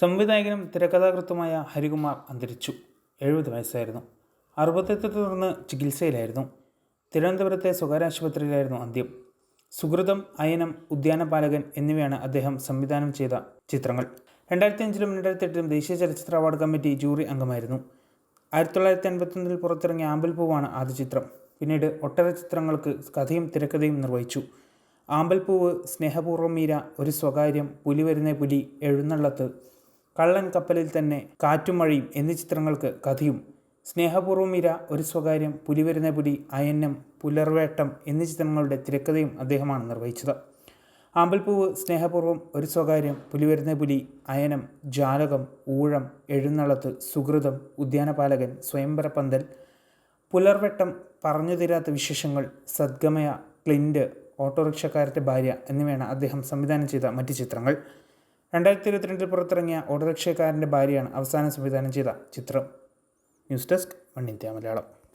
സംവിധായകനും തിരക്കഥാകൃത്തുമായ ഹരികുമാർ അന്തരിച്ചു. എഴുപത് വയസ്സായിരുന്നു. അറുപത്തെത്തെ തുടർന്ന് ചികിത്സയിലായിരുന്നു. തിരുവനന്തപുരത്തെ സ്വകാര്യ ആശുപത്രിയിലായിരുന്നു അന്ത്യം. സുഹൃതം അയനം ഉദ്യാനപാലകൻ എന്നിവയാണ് അദ്ദേഹം സംവിധാനം ചെയ്ത ചിത്രങ്ങൾ. രണ്ടായിരത്തി അഞ്ചിലും രണ്ടായിരത്തി എട്ടിലും ദേശീയ ചലച്ചിത്ര അവാർഡ് കമ്മിറ്റി ജൂറി അംഗമായിരുന്നു. ആയിരത്തി തൊള്ളായിരത്തി അൻപത്തൊന്നിൽ പുറത്തിറങ്ങിയ ആമ്പൽ പൂവാണ് ആദ്യ ചിത്രം. പിന്നീട് ഒട്ടേറെ ചിത്രങ്ങൾക്ക് കഥയും തിരക്കഥയും നിർവഹിച്ചു. ആമ്പൽപ്പൂവ് സ്നേഹപൂർവം മീര ഒരു സ്വകാര്യം പുലി വരുന്ന പുലി എഴുന്നള്ളത്ത് കള്ളൻ കപ്പലിൽ തന്നെ കാറ്റും മഴയും എന്നീ ചിത്രങ്ങൾക്ക് കഥയും. സ്നേഹപൂർവം ഇര ഒരു സ്വകാര്യം പുലി വരുന്ന പുലി അയന്നം പുലർവേട്ടം എന്നീ ചിത്രങ്ങളുടെ തിരക്കഥയും അദ്ദേഹമാണ് നിർവഹിച്ചത്. ആമ്പൽപ്പൂവ് സ്നേഹപൂർവം ഒരു സ്വകാര്യം പുലി വരുന്ന പുലി അയനം ജാലകം ഊഴം എഴുന്നള്ളത്ത് സുഹൃതം ഉദ്യാനപാലകൻ സ്വയംവര പന്തൽ പുലർവെട്ടം പറഞ്ഞു തീരാത്ത വിശേഷങ്ങൾ സദ്ഗമയ ക്ലിന്റ് ഓട്ടോറിക്ഷക്കാരന്റെ ഭാര്യ എന്നിവയാണ് അദ്ദേഹം സംവിധാനം ചെയ്ത മറ്റ് ചിത്രങ്ങൾ. രണ്ടായിരത്തി ഇരുപത്തിരണ്ടിൽ പുറത്തിറങ്ങിയ ഓട്ടോറിക്ഷക്കാരന്റെ ഭാര്യയാണ് അവസാനം സംവിധാനം ചെയ്ത ചിത്രം. News desk one India Malayalam.